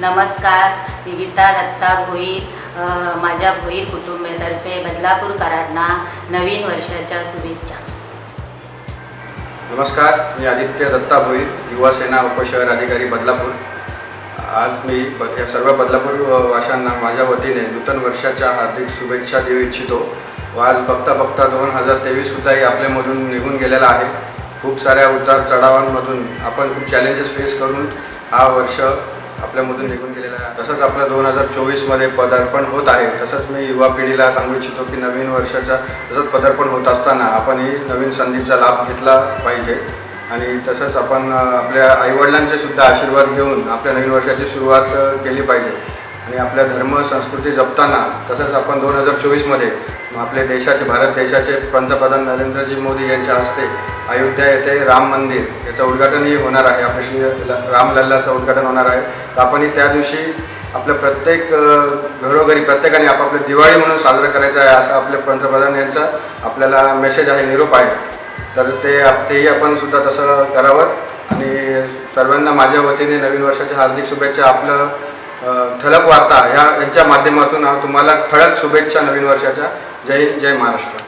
नमस्कार मी गीता दत्ता भोई माझ्या भोईर कुटुंबातर्फे बदलापूरकरांना नवीन वर्षाच्या शुभेच्छा. नमस्कार मी आदित्य दत्ता भोई युवासेना उपशहर अधिकारी बदलापूर. आज मी या सर्व बदलापूर वाशांना माझ्या वतीने नूतन वर्षाच्या हार्दिक शुभेच्छा देऊ इच्छितो. व आज बघता बघता दोन हजार तेवीससुद्धाही आपल्यामधून निघून गेलेला आहे. खूप साऱ्या उतार चढावांमधून आपण खूप चॅलेंजेस फेस करून हा वर्ष आपल्यामधून निघून गेलेला. आहे तसंच आपलं दोन हजार चोवीसमध्ये पदार्पण होत आहे. तसंच मी युवा पिढीला सांगू इच्छितो की नवीन वर्षाचा तसंच पदार्पण होत असताना आपण ही नवीन संधीचा लाभ घेतला पाहिजे. आणि तसंच आपण आपल्या आईवडिलांचे सुद्धा आशीर्वाद घेऊन आपल्या नवीन वर्षाची सुरुवात केली पाहिजे. आणि आपल्या धर्म संस्कृती जपताना तसंच आपण दोन हजार चोवीसमध्ये आपले देशाचे भारत देशाचे पंतप्रधान नरेंद्रजी मोदी यांच्या हस्ते अयोध्या येथे राम मंदिर याचं उद्घाटनही होणार आहे. आपल्या श्री रामलल्लाचं उद्घाटन होणार आहे. तर आपणही त्या दिवशी आपल्या प्रत्येक घरोघरी प्रत्येकाने आपापली दिवाळी म्हणून साजरं करायचं आहे असं आपल्या पंतप्रधान यांचा आपल्याला मेसेज आहे निरोप आहे. तर ते आप- तेही आपण सुद्धा तसं करावं. आणि सर्वांना माझ्या वतीने नवीन वर्षाच्या हार्दिक शुभेच्छा. आपलं ठळक वार्ता ह्या यांच्या माध्यमातून तुम्हाला ठळक शुभेच्छा नवीन वर्षाच्या. जय हिंद जय महाराष्ट्र.